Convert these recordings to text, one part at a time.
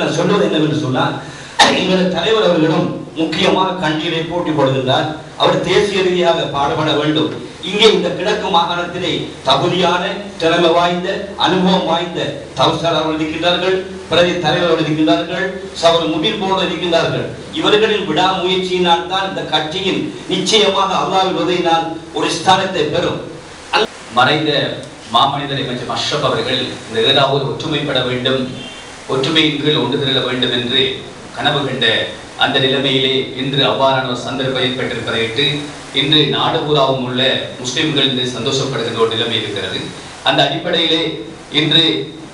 நான் சொல்வது என்னவென்று சொன்னால் எங்களது தலைவர் அவர்களும் முக்கியமாக கண்டியிலே போட்டி போடுகின்றார். அவர் தேசிய ரீதியாக பாடுபட வேண்டும். இங்கே இந்த கிழக்கு மாகாணத்திலே தகுதியான திறமை வாய்ந்த அனுபவம் வாய்ந்த தவசர் அவர்கள் இருக்கின்றார்கள் பிரதி தலைவர்கள் இருக்கின்றார்கள் சவர் முபின் போன்ற இருக்கின்றார்கள். இவர்களின் விடாமுயற்சியினால் தான் இந்த கட்சியின் நிச்சயமாக அல்லாவின் உதவினால் ஒரு ஸ்தானத்தை பெறும். மறைந்த மாமனிதர் எம்எச் அஷ்ரப் அவர்கள் இந்த ஏதாவது ஒற்றுமைப்பட வேண்டும். ஒற்றுமையின் கீழ் ஒன்று திரள வேண்டும் என்று கனவு கண்ட அந்த நிலைமையிலே இன்று அவ்வாறான ஒரு சந்தர்ப்பம் ஏற்பட்டிருப்பதையிட்டு இன்று நாடு பூராவும் உள்ள முஸ்லிம்கள் இன்று சந்தோஷப்படுகின்ற ஒரு நிலைமை இருக்கிறது. அந்த அடிப்படையிலே இன்று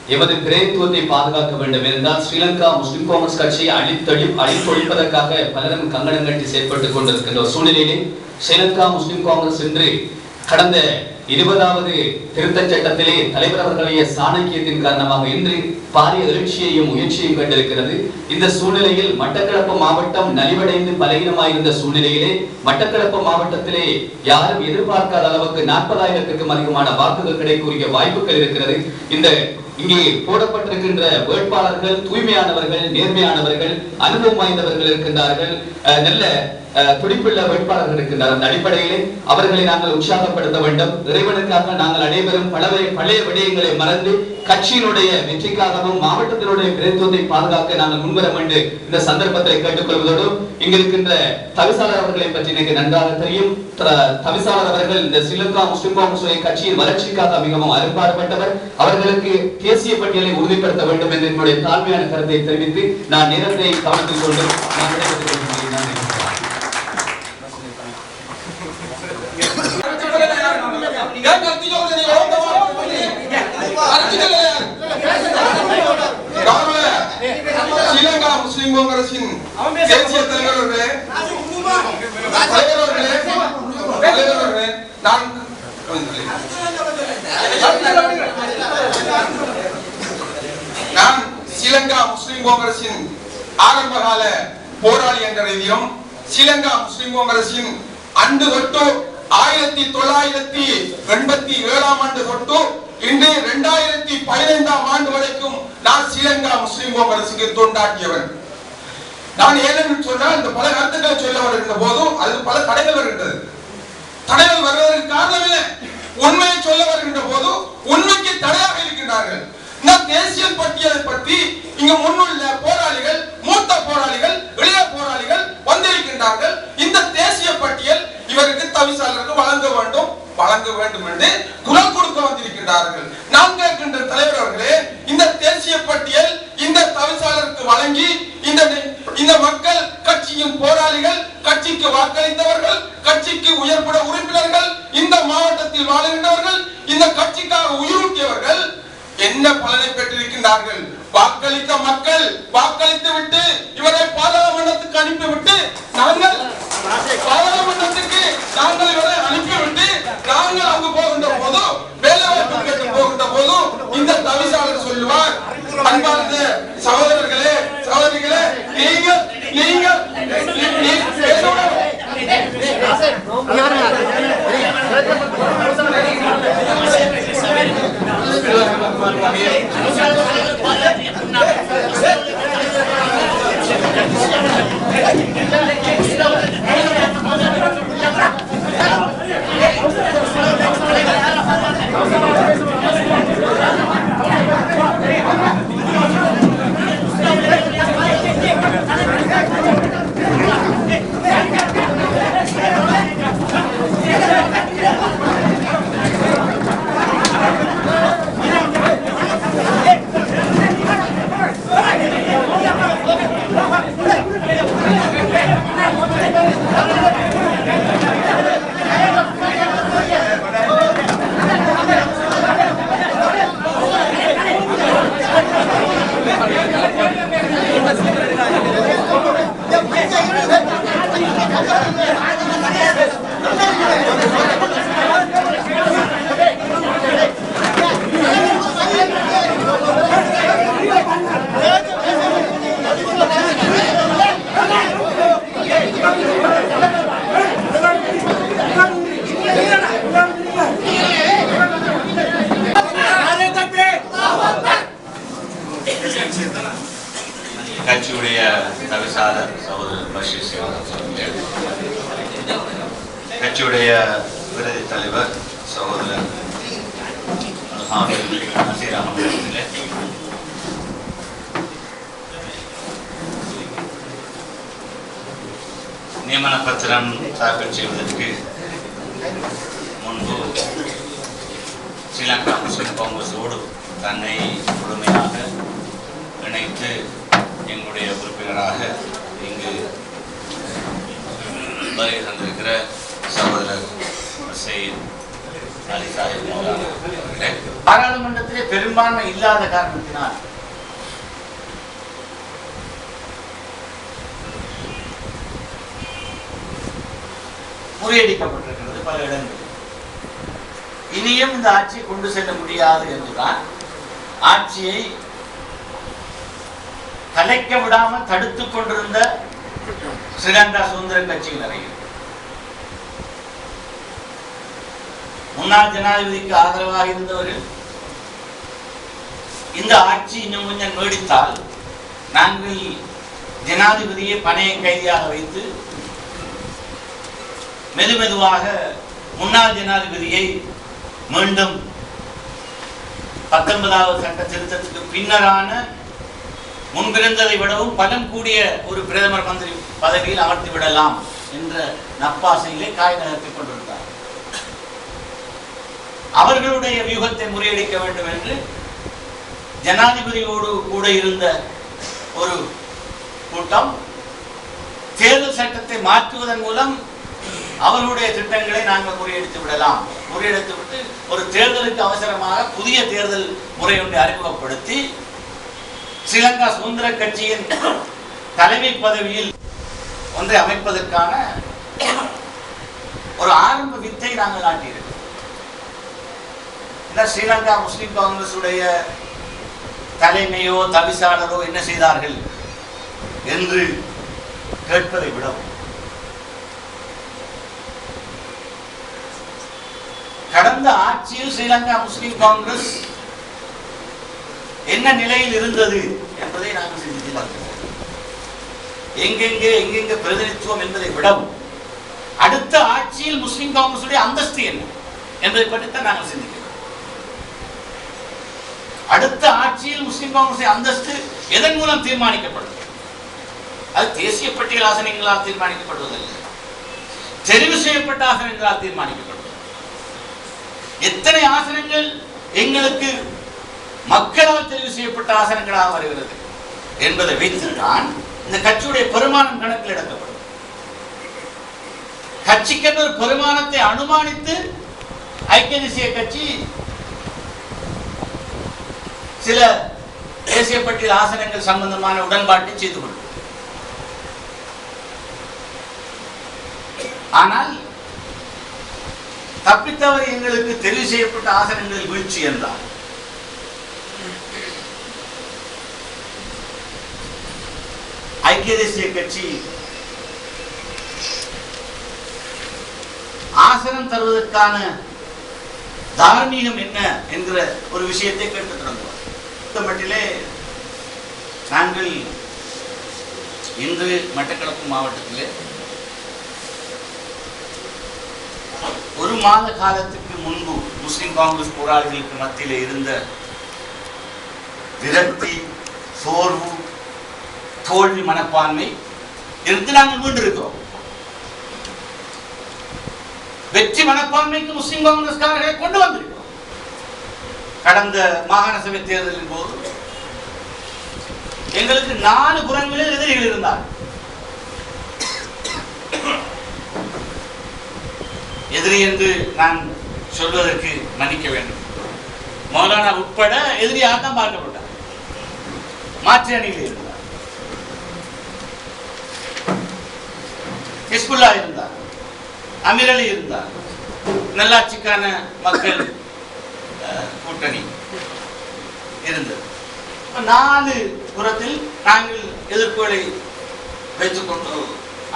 எமது பிரேத்துவத்தை பாதுகாக்க வேண்டும் என்றால் ஸ்ரீலங்கா முஸ்லிம் காங்கிரஸ் கட்சியை அழித்தொழி அழித்தொழிப்பதற்காக பலரும் கங்கணம் கட்டி செயற்பட்டுக் கொண்டிருக்கின்ற ஒரு சூழ்நிலையிலே ஸ்ரீலங்கா முஸ்லிம் காங்கிரஸ் இன்று கடந்த இருபதாவது திருத்தச் சட்டத்திலே தலைவர் அவர்களுடைய சாணக்கியத்தின் காரணமாக இன்று பாரிய எழுச்சியையும் முயற்சியையும் கண்டிருக்கிறது. இந்த சூழ்நிலையில் மட்டக்களப்பு மாவட்டம் நலிவடைந்து பலகீனமாயிருந்த சூழ்நிலையிலே மட்டக்களப்பு மாவட்டத்திலே யாரும் எதிர்பார்க்காத அளவுக்கு நாற்பதாயிரத்துக்கும் அதிகமான வாக்குகள் கிடைக்கக்கூடிய வாய்ப்புகள் இருக்கிறது. இந்த இங்கே போடப்பட்டிருக்கின்ற வேட்பாளர்கள் தூய்மையானவர்கள் நேர்மையானவர்கள் அனுபவம் வாய்ந்தவர்கள் இருக்கின்றார்கள். நல்ல துடிப்புள்ள வேட்பாளர்கள் இருக்கின்றார் அந்த அடிப்படையிலே அவர்களை நாங்கள் உற்சாகப்படுத்த வேண்டும். இறைவனுக்காக நாங்கள் அனைவரும் பலவை பழைய விடயங்களை மறந்து கட்சியினுடைய வெற்றிக்காகவும் மாவட்டத்தினுடைய பிரதித்துவத்தை பாதுகாக்க நாங்கள் முன்வர வேண்டும். இந்த சந்தர்ப்பத்தை கேட்டுக்கொள்வதோடு இங்கிருக்கின்ற தவிசாளர் அவர்களை பற்றி எனக்கு நன்றாக தெரியும். தவிசாளர் அவர்கள் இந்த ஸ்ரீலங்கா முஸ்லிம் கட்சியின் வளர்ச்சிக்காக மிகவும் அரும்பாடுபட்டவர். அவர்களுக்கு தேசிய பட்டியலை உறுதிப்படுத்த வேண்டும் என்று என்னுடைய தாழ்மையான கருத்தை தெரிவித்து நான் நேரத்தை கவனத்தில் கொண்டு ஸ்ரீலங்கா முஸ்லிம் காங்கிரசின் தேசிய தலைவர்களே தலைவர்களே தலைவர்களே நான் ஸ்ரீலங்கா முஸ்லிம் காங்கிரசின் ஆரம்பகால போராளி என்ற ரீதியிலும் ஸ்ரீலங்கா முஸ்லிம் காங்கிரசின் அன்று தொட்டு ஆயிரத்தி தொள்ளாயிரத்தி எண்பத்தி ஏழாம் ஆண்டு தொட்டு இன்று இரண்டாயிரத்தி பதினைந்தாம் ஆண்டு வரைக்கும் நான் ஸ்ரீலங்கா முஸ்லிம் காங்கிரசுக்கு தொண்டாற்றியவன். நான் ஏனென்று சொன்னால் இந்த பல கருத்துக்களை சொல்ல வருகின்ற போதும் அது பல தடைகள் வருகின்றது. தடைகள் வருவதற்கு காரணம் என்ன? உண்மையை சொல்ல வருகின்ற போது உண்மைக்கு தடையாக இருக்கின்றார்கள். இந்த தேசிய பட்டியலை பற்றி இங்கு முன்னுள்ள போராளிகள் மூத்த போராளிகள் இளைய போராளிகள் வந்திருக்கின்றார்கள். இந்த தேசிய பட்டியல் இவருக்கு தவிசாளருக்கு வழங்க வேண்டும் வழங்க வேண்டும் என்று குரல் கொடுக்க வந்திருக்கின்றார்கள். நான் கேட்கின்ற தலைவர் அவர்களே இந்த தேசிய பட்டியல் இந்த தவிசாளருக்கு வழங்கி இந்த இந்த மக்கள் கட்சியின் போராளிகள் கட்சிக்கு வாக்களித்தவர்கள் கட்சிக்கு உயர்பட உறுப்பினர்கள் இந்த மாவட்டத்தில் வாழுகின்றவர்கள் இந்த கட்சிக்காக உயிரூட்டியவர்கள் என்ன பலனை பெற்றிருக்கின்றார்கள்? வாக்களித்த மக்கள் வாக்களித்து விட்டு இவரை பாராளுமன்றத்துக்கு அனுப்பிவிட்டு நாங்கள் பாராளுமன்றத்துக்கு நாங்கள் முன்பு ஸ்ரீலங்கா முஸ்லிம் காங்கிரஸோடு தன்னை முழுமையாக இணைத்து எங்களுடைய உறுப்பினராக இங்கு வருகை தந்திருக்கிற சகோதரர் சையத் அலி சாஹிப் அவர்களே பாராளுமன்றத்திலே பெரும்பான்மை இல்லாத காரணத்தினால் முறியடிக்கப்பட்டிருக்கிறது பல இடங்களில். இனியும் இந்த ஆட்சியை கொண்டு செல்ல முடியாது என்றுதான் ஆட்சியை கலைக்க விடாம தடுத்துக் கொண்டிருந்த ஸ்ரீலங்கா சுதந்திர கட்சியினரையும் முன்னாள் ஜனாதிபதிக்கு ஆதரவாக இருந்தவர்கள் இந்த ஆட்சி இன்னும் கொஞ்சம் நீடித்தால் நாங்கள் ஜனாதிபதியை பணைய கைதியாக வைத்து மெதுமெதுவாக முன்னாள் ஜனாதிபதியை மீண்டும் பத்தொன்பதாவது சட்ட திருத்தத்துக்கு பின்னரான முன்பிருந்ததை விடவும் பலம் கூடிய ஒரு பிரதமர் மந்திரி பதவியில் அமர்த்தி விடலாம் என்ற நப்பாசையிலே காய் நகர்த்திக் கொண்டிருந்தார். அவர்களுடைய வியூகத்தை முறியடிக்க வேண்டும் என்று ஜனாதிபதியோடு கூட இருந்த ஒரு கூட்டம் தேர்தல் சட்டத்தை மாற்றுவதன் மூலம் அவர்களுடைய திட்டங்களை நாங்கள் முறியடித்து விடலாம். முறியடித்து விட்டு ஒரு தேர்தலுக்கு அவசரமாக புதிய தேர்தல் முறை ஒன்றை அறிமுகப்படுத்தி ஸ்ரீலங்கா சுதந்திர கட்சியின் தலைமை பதவியில் ஒன்றை அமைப்பதற்கான ஒரு ஆரம்ப வித்தை நாங்கள் நாட்டியிருக்கிறோம் ஸ்ரீலங்கா முஸ்லிம் காங்கிரஸ் உடைய தலைமையோ தவிசாளரோ என்ன செய்தார்கள் என்று கேட்பதை விடவும் கடந்த ஆட்சியில் ஸ்ரீலங்கா முஸ்லிம் காங்கிரஸ் என்ன நிலையில் இருந்தது என்பதை நாங்கள் சிந்தித்து பார்க்கிறோம். எங்கெங்கே எங்கெங்க பிரதிநிதித்துவம் என்பதை விடவும் அடுத்த ஆட்சியில் முஸ்லிம் காங்கிரசுடைய அந்தஸ்து என்ன என்பதை பற்றித்தான் நாங்கள் சிந்திக்கிறோம். அடுத்த ஆட்சியில் முஸ்லிம் காங்கிரஸ் அந்தஸ்து எதன் மூலம் தீர்மானிக்கப்படும் அது தேசிய பட்டியல் ஆசனங்களால் தீர்மானிக்கப்படுவதில்லை. தெரிவு செய்யப்பட்ட ஆசனங்களால் தீர்மானிக்கப்படும் எத்தனை ஆசனங்கள் எங்களுக்கு மக்களால் தெரிவு செய்யப்பட்ட ஆசனங்களாக வருகிறது என்பதை வைத்துதான் இந்த கட்சியுடைய பெருமானம் கணக்கில் எடுக்கப்படும். கட்சிக்கென்ற ஒரு பெருமானத்தை அனுமானித்து ஐக்கிய தேசிய கட்சி சில தேசிய பட்டியல் ஆசனங்கள் சம்பந்தமான உடன்பாட்டை செய்து கொள்ளும். ஆனால் தப்பித்தவர் எங்களுக்கு தெரிவு செய்யப்பட்ட ஆசனங்களில் வீழ்ச்சி என்றார் ஐக்கிய தேசிய கட்சி ஆசனம் தருவதற்கான தார்மீகம் என்ன என்கிற ஒரு விஷயத்தை கேட்டு தொடங்குவார். மட்டிலே நாங்கள் இன்று மட்டக்களப்பு மாவட்டத்திலே ஒரு மாத காலத்துக்கு முன்பு முஸ்லிம் காங்கிரஸ் போராளிகளுக்கு மத்தியில் இருந்த விரக்தி சோர்வு தோல்வி மனப்பான்மை இருந்து நாங்கள் மீண்டிருக்கிறோம் வெற்றி மனப்பான்மைக்கு முஸ்லிம் காங்கிரஸ்காரர்களை கொண்டு வந்திருக்கிறோம். கடந்த மாகாண சபை தேர்தலின் போது எங்களுக்கு நாலு புறங்களில் எதிரிகள் இருந்தார் எதிரி என்று நான் சொல்வதற்கு மன்னிக்க வேண்டும். மௌலானா உட்பட எதிரியாக தான் பார்க்கப்பட்டார். மாற்று அணியில் இருந்தார். ஹிஸ்புல்லா இருந்தார். அமீர் அலி இருந்தார். நல்லாட்சிக்கான மக்கள் கூட்டணி இருந்தது. நாலு புறத்தில் நாங்கள் எதிர்ப்புகளை வைத்துக்கொண்டு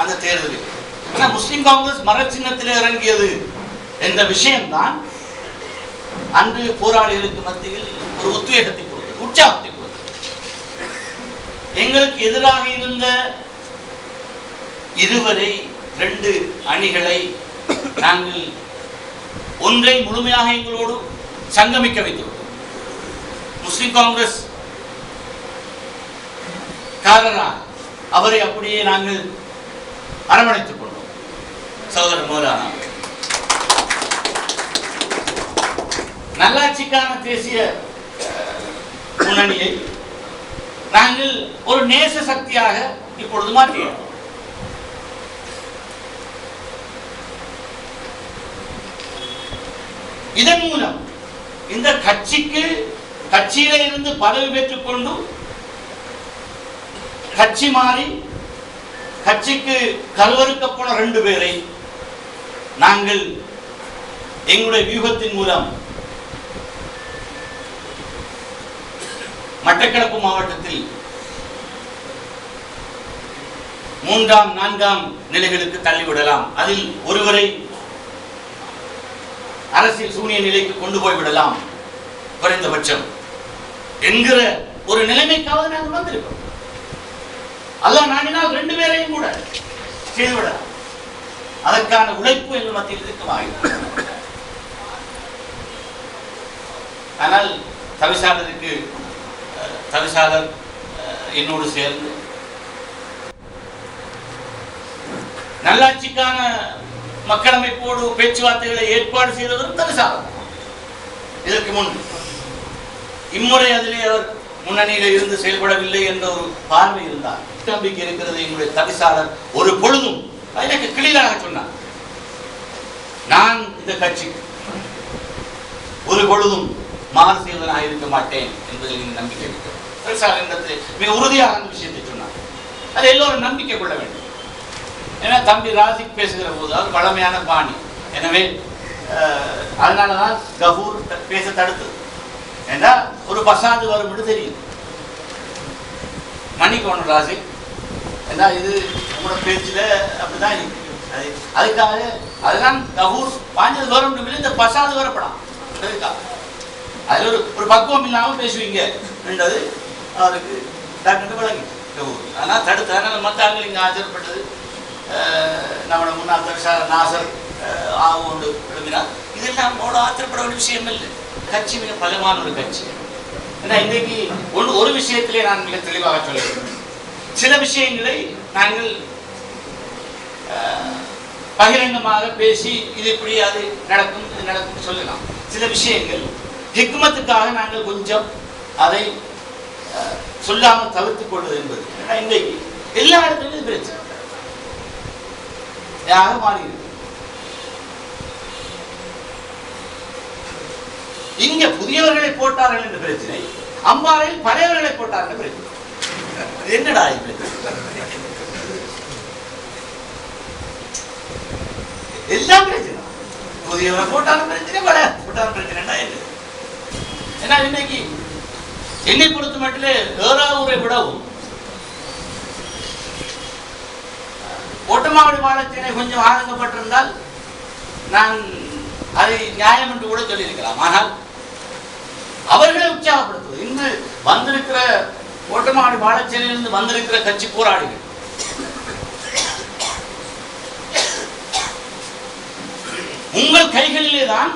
அந்த தேர்தலில் ஆனா முஸ்லிம் காங்கிரஸ் மரச்சின்னத்தில் இறங்கியது என்ற விஷயம்தான் அன்று போராளிகளுக்கு மத்தியில் ஒரு உத்வேகத்தை கொடுத்தது உற்சாகத்தை கொடுத்தது. எங்களுக்கு எதிராக இருந்த இருவரை ரெண்டு அணிகளை நாங்கள் ஒன்றை முழுமையாக எங்களோடு சங்கமிக்க வைத்துள்ளோம் முஸ்லிம் காங்கிரஸ் காரரா அவரை அப்படியே நாங்கள் அரவணைத்துக் கொண்டோம் மௌலானா நல்லாட்சிக்கான தேசிய முன்னணியை நாங்கள் ஒரு நேச சக்தியாக இப்பொழுது மாற்றியோம் இதன் மூலம் இந்த கட்சிக்கு கட்சியில இருந்து பதவி பெற்றுக் கொண்டு கட்சி மாறி கட்சிக்கு கல்வறுக்கப்போன ரெண்டு பேரை நாங்கள் எங்களுடைய வியூகத்தின் மூலம் மட்டக்களப்பு மாவட்டத்தில் மூன்றாம் நான்காம் நிலைகளுக்கு தள்ளிவிடலாம். அதில் ஒருவரை அரசியல் சூனிய நிலைக்கு கொண்டு போய் விடலாம். குறைந்தபட்சம். என்கிற ஒரு நிலைமைக்காவது நாங்கள் வந்திருக்கோம். அல்ல நாடினால் ரெண்டு பேரையும் கூட செய்துவிடலாம் அதற்கான உழைப்பு எங்கள் மத்தியில் இருக்கமாக ஆனால் தவிசாளருக்கு தவிசாளர் என்னோடு சேர்ந்து நல்லாட்சிக்கான மக்களமைப்போடு பேச்சுவார்த்தைகளை ஏற்பாடு செய்தவரும் தவிசாளர். இதற்கு முன் இம்முறை அதிலே அவர் முன்னணியில் இருந்து செயல்படவில்லை என்ற ஒரு பார்வை இருந்தார். நம்பிக்கை இருக்கிறது எங்களுடைய தவிசாளர். ஒரு பொழுதும் எனக்கு கிளியராக சொன்னார் நான் இந்த கட்சிக்கு ஒரு பொழுதும் மாறு செய்வதனாக இருக்க மாட்டேன் என்பதில் நீங்கள் நம்பிக்கை இருக்கிறது மிக உறுதியாக அந்த விஷயத்தை சொன்னார். அதை எல்லோரும் நம்பிக்கை கொள்ள வேண்டும். ஏன்னா தம்பி ராசிக் பேசுகிற போது அது பழமையான பாணி. எனவே அதனால தான் கபூர் பேச தடுத்தது. ஏன்னா ஒரு பசாது வரும் என்று தெரியும். மன்னிக்கணும் ராசிக் ஏன்னா இது உங்களோட பேச்சில் அப்படிதான் இருக்கு. அது அதுக்காக அதெல்லாம் கபூர் பாஞ்சது வரும் இந்த பசாது வரப்படாம் அதுக்காக. அதில் ஒரு ஒரு பக்குவம் இல்லாமல் பேசுவீங்க என்றது அவருக்கு டாக்டர் வழங்கி கபூர் ஆனால் தடுத்து அதனால் மற்ற ஆண்கள் இங்கே ஆச்சரியப்பட்டது நம்மளோட முன்னாள் தவிசாளர் நாசர் அஹ், ஆவு எழுதினார் இதெல்லாம் அவ்வளோ ஆத்திரப்பட ஒரு விஷயம் இல்லை. கட்சி மிக பலமான ஒரு கட்சி. ஏன்னா இன்றைக்கு ஒன்று ஒரு விஷயத்திலே நான் மிக தெளிவாக சொல்லியிருக்கேன் சில விஷயங்களை நாங்கள் அஹ், பகிரங்கமாக பேசி இது இப்படி அது நடக்கும் இது நடக்கும் சொல்லலாம். சில விஷயங்கள். ஹிக்மத்துக்காக நாங்கள் கொஞ்சம் அதை அஹ், சொல்லாமல் தவிர்த்துக் கொள்வது என்பது. ஏன்னா இன்றைக்கு எல்லா இடத்துலையும் இது பிரச்சனை. யாக மாறியிருக்கு. இங்க புதியவர்களை போட்டார்கள் என்ற பிரச்சனை அம்பாறையில் பழையவர்களை போட்டார்கள் பிரச்சனை. என்னடா இது? எல்லாம் பிரச்சனை. புதியவரை போட்டாலும் பிரச்சனை பழைய போட்டாலும் பிரச்சனைடா என்ன ஏன்னா இன்னைக்கு என்னை பொறுத்த மட்டிலே ஏறாவூரை விடவும். ஒட்டமாவடி வாழச்சேனை கொஞ்சம் ஆதங்கப்பட்டிருந்தால் நான் அதை நியாயம் என்று கூட சொல்லியிருக்கலாம். ஆனால் அவர்களை உற்சாகப்படுத்துவது. இன்று வந்திருக்கிற ஓட்டமாடி வாழச்சேனையிலிருந்து வந்திருக்கிற கட்சி போராளிகள். உங்கள் கைகளிலே தான்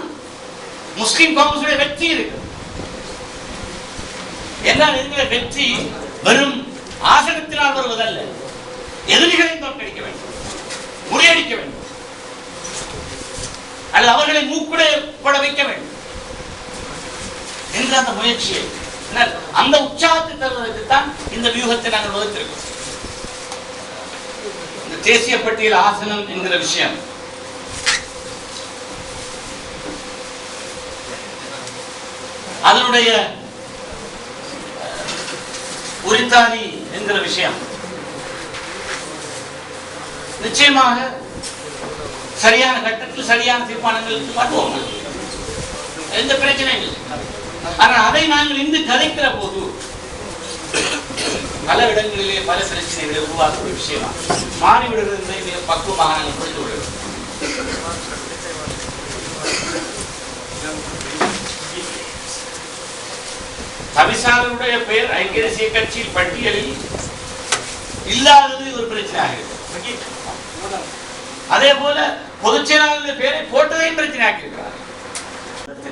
முஸ்லிம் காங்கிரஸுடைய வெற்றி இருக்கு. என்றால் இருக்கிற வெற்றி வெறும் ஆசனத்தினால் வருவதல்ல. எதிரிகளை தோற்கடிக்க வேண்டும். முறியடிக்க வேண்டும். அல்லது அவர்களை மூக்குடைய வைக்க வேண்டும். என்ற அந்த முயற்சியை என்ன, அந்த உற்சாகத்தை தருவதற்கு தான் இந்த வியூகத்தை நாங்கள் வகுத்திருக்கோம். இந்த தேசிய பட்டியல் ஆசனம் என்கிற விஷயம். அதனுடைய உரித்தாரி என்கிற விஷயம். நிச்சயமாக சரியான கட்டத்தில் சரியான தீர்மானங்களுக்கு வருவோம். எந்த பிரச்சனையும் இல்லை. ஆனால் அதை நாங்கள் இன்று கதைக்கிற போது பல இடங்களிலே பல பிரச்சனைகளை உருவாக்கக்கூடிய விஷயமா மாறிவிடுகிறது என்பதை மிக பக்குவமாக நாங்கள் புரிந்து கொள்கிறோம் தவிசாளருடைய பெயர் ஐக்கிய தேசிய கட்சியில் பட்டியலில் இல்லாதது ஒரு பிரச்சனையாக இருக்கு அதே போல பொதுச் செயலாளருடைய பேரை போட்டதையும் பிரச்சனையாக்கி இருக்கிறார்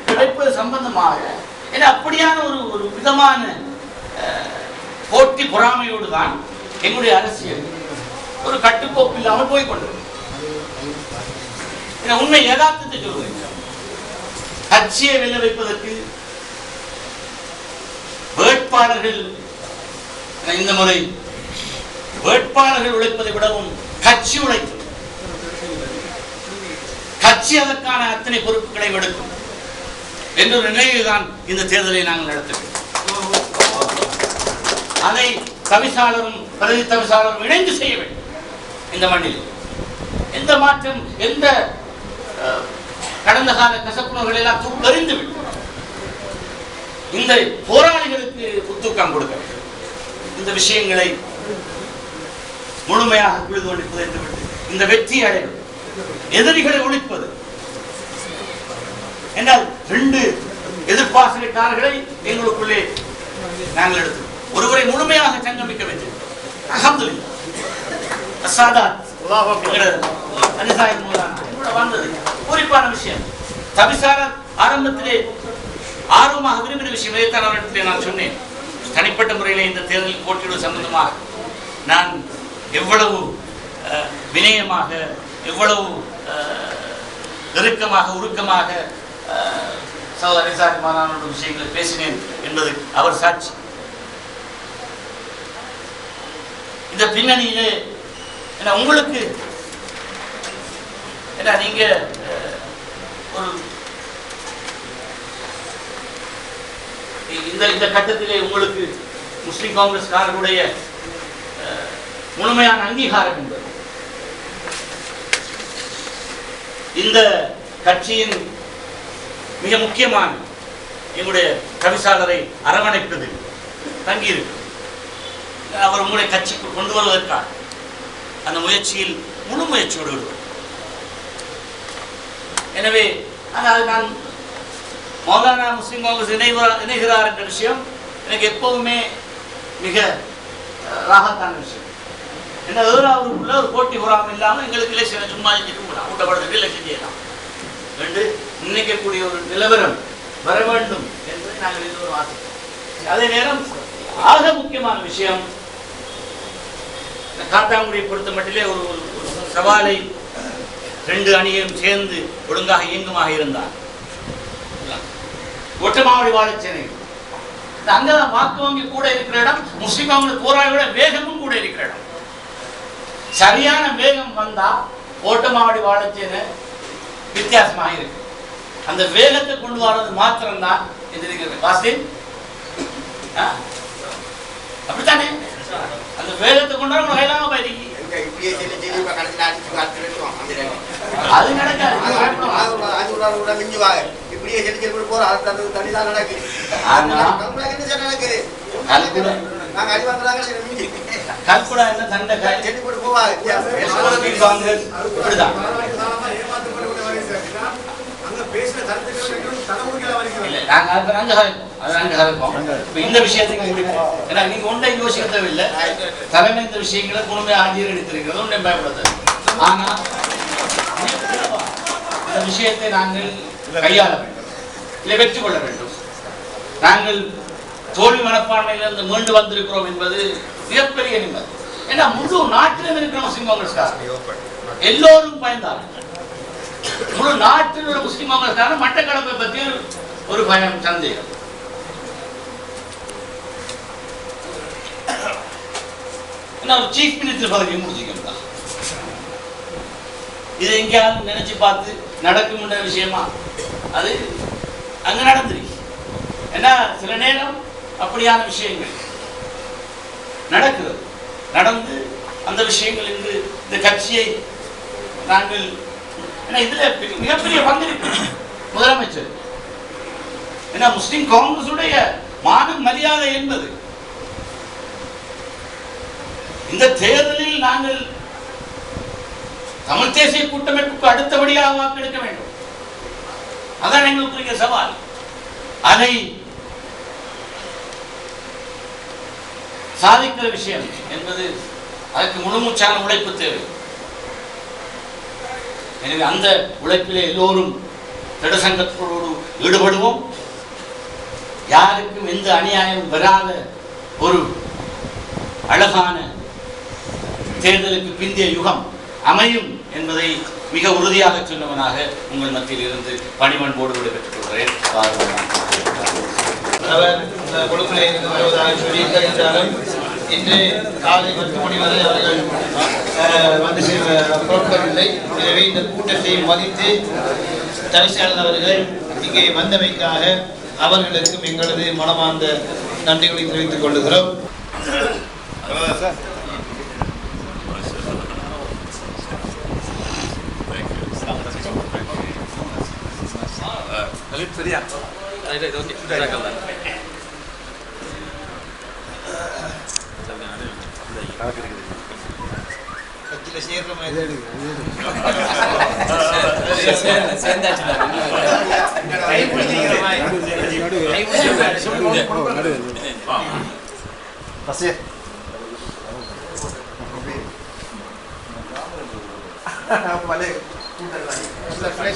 கிடைப்பது சம்பந்தமாக ஏன்னா அப்படியான ஒரு ஒரு விதமான அஹ், போட்டி பொறாமையோடு தான் எங்களுடைய அரசியல் ஒரு கட்டுக்கோப்பு இல்லாமல் போய் கொண்டிருக்கு. உண்மை யதார்த்தத்தை சொல்லுவேன் கட்சியை வெல்ல வைப்பதற்கு வேட்பாளர்கள் இந்த முறை வேட்பாளர்கள் உழைப்பதை விடவும் கட்சி உழைக்கும். கட்சி அதற்கான அத்தனை பொறுப்புகளை எடுக்கும். என்ற ஒரு இந்த தேர்தலை நாங்கள் நடத்துகிறோம். அதை தவிசாளரும் பிரதி தவிசாளரும் இணைந்து செய்ய வேண்டும். இந்த மண்ணில் எந்த மாற்றம் எந்த கடந்த கால கசப்புணர்களை எல்லாம் தூ- எறிந்து இந்த போராளிகளுக்கு புத்தூக்கம் கொடுக்க வேண்டும். இந்த விஷயங்களை முழுமையாக புரிந்து கொண்டிருப்பது என்று இந்த வெற்றி அடைவது எதிரிகளை ஒழிப்பது என்றால் ரெண்டு எதிர்பாசனைக்காரர்களை எங்களுக்குள்ளே நாங்கள் எடுத்து ஒருவரை முழுமையாக சங்கமிக்க மூலம் கூட வந்தது குறிப்பான விஷயம். தவிசாரர் ஆரம்பத்திலே ஆர்வமாக விரும்பின விஷயம் இதைத்தான் அவரிடத்திலே நான் சொன்னேன்? தனிப்பட்ட முறையிலே இந்த தேர்தலில் போட்டியிடுவது சம்பந்தமாக. நான் எவ்வளவு வினயமாக எவ்வளவு நெருக்கமாக உருக்கமாக சகோதர நிசாரி மாநாடு விஷயங்களை பேசினேன் என்பது அவர் சாட்சி. இந்த பின்னணியிலே ஏன்னா உங்களுக்கு ஏன்னா நீங்க ஒரு இந்த இந்த கட்டத்திலே உங்களுக்கு முஸ்லிம் காங்கிரஸ்காரர்களுடைய அஹ், முழுமையான அங்கீகாரம் என்பது. இந்த கட்சியின் மிக முக்கியமான எங்களுடைய கவிசாளரை அரவணைப்பது தங்கியிருக்கு. அவர் உங்களுடைய கட்சிக்கு கொண்டு வருவதற்காக அந்த முயற்சியில் முழு முயற்சியோடு விடுவார் எனவே ஆனால் நான் மௌலானா முஸ்லீம் காங்கிரஸ் இணைகிறார் இணைகிறார் என்ற விஷயம் எனக்கு எப்பவுமே மிக ராகத்தான விஷயம். என்ன அவருக்குள்ள ஒரு போட்டி பொறாமை இல்லாமல் எங்களுக்கு எலெக்ஷனை சும்மா செஞ்சுட்டு போகலாம். ஊட்டப்படுறதுக்கு எலெக்ஷன் செய்யலாம் ரெண்டு நினைக்கக்கூடிய ஒரு நிலவரம் வர வேண்டும் என்பதை நாங்கள் இது ஒரு ஆசை அதே நேரம் ஆக முக்கியமான விஷயம் காத்தாங்குடியை பொறுத்த மட்டிலே ஒரு ஒரு- சவாலை ரெண்டு அணியும் சேர்ந்து ஒழுங்காக இயங்குமாக இருந்தார். ஒட்டமாவடி வாழைச்சேனை. இந்த அங்கதான் வாக்கு வங்கி கூட இருக்கிற இடம் முஸ்லிம் காங்கிரஸ் போராளியோட வேகமும் கூட இருக்கிற இடம். சரியான வேகம் வந்தா ஓட்டமாவடி வாழைச்சேனை வித்தியாசமாக இருக்கு அந்த வேகத்தை கொண்டு வர்றது மாத்திரம்தான் இது இருக்கிறது வாசின்? அப்படித்தானே அந்த வேகத்தை கொண்டு வர மகிழாம பயிரிக்கி. அது நடக்காது மிஞ்சுவாங்க. இப்படியே சொல்லி இப்படி போறோம். அது தண்ணி- தண்ணி தான் நடக்குது. நடக்குது? நாங்க அடி வாங்குறாங்க, மிஞ்சி. கல்குடா என்ன தண்டை சொல்லி போட்டு போவாங்க. இப்படிதான் நாங்க இந்த விஷயத்துக்கு ஏன்னா நீங்க ஒன்றை யோசிக்க தேவையில்லை. தலைமை இந்த விஷயங்களை முழுமையாக ஆஜர் எடுத்திருக்கிறது ஒன்றை பயப்படுது ஆனா இந்த விஷயத்தை நாங்கள் கையாள வேண்டும். வெற்றி கொள்ள வேண்டும். நாங்கள் தோல்வி மனப்பான்மையிலிருந்து மீண்டு வந்திருக்கிறோம் என்பது மிகப்பெரிய நிம்மதி. ஏன்னா முழு நாட்டிலும் இருக்கிற முஸ்லிம் காங்கிரஸ்காரர். எல்லோரும் பயந்தார்கள். முழு நாட்டில் உள்ள முஸ்லிம் மட்டக்களப்பை பற்றி ஒரு- பயம் சந்தேகம் என்ன ஒரு சீஃப் மினிஸ்டர் பதவியை முடிச்சுக்கலாம் இது எங்கேயாவது நினைச்சு பார்த்து நடக்கும்ன்ற விஷயமா? அது அங்க நடந்திருக்கு. ஏன்னா சில நேரம் அப்படியான விஷயங்கள் நடக்கிறது. நடந்து அந்த விஷயங்கள் இன்று இந்த கட்சியை நாங்கள் ஏன்னா இதுல மிகப்பெரிய பங்கு முதலமைச்சர் ஏன்னா முஸ்லிம் காங்கிரஸுடைய மானம் மரியாதை என்பது. இந்த தேர்தலில் நாங்கள் தமிழ் தேசிய கூட்டமைப்புக்கு அடுத்தபடியாக வாக்கெடுக்க வேண்டும். அதான் எங்களுக்குரிய சவால். அதை சாதிக்கிற விஷயம் என்பது அதற்கு முழுமூச்சான உழைப்பு தேவை. எனவே அந்த உழைப்பிலே எல்லோரும் திடசங்கத்தோடு ஈடுபடுவோம். யாருக்கும் எந்த அநியாயம் வராத ஒரு அழகான தேர்தலுக்கு பிந்திய யுகம் அமையும் என்பதை மிக உறுதியாக சொன்னவனாக உங்கள் மத்தியில் இருந்து பணிமன்போடு விடைபெற்றுக் கொள்கிறேன். அவர் இந்த கொழும்பிலே இருந்து வருவதாக சொல்லியிருந்தார் இன்று காலை பத்து மணி வரை அவர்கள் அஹ், வந்து சேர- எனவே இந்த கூட்டத்தை மதித்து தரிசாளர் அவர்கள் இங்கே வந்தமைக்காக அவர்களுக்கும் எங்களது மனமார்ந்த நன்றிகளை தெரிவித்துக் கொள்ளுகிறோம். கட்சியில் சேர்ற மாதிரி பழைய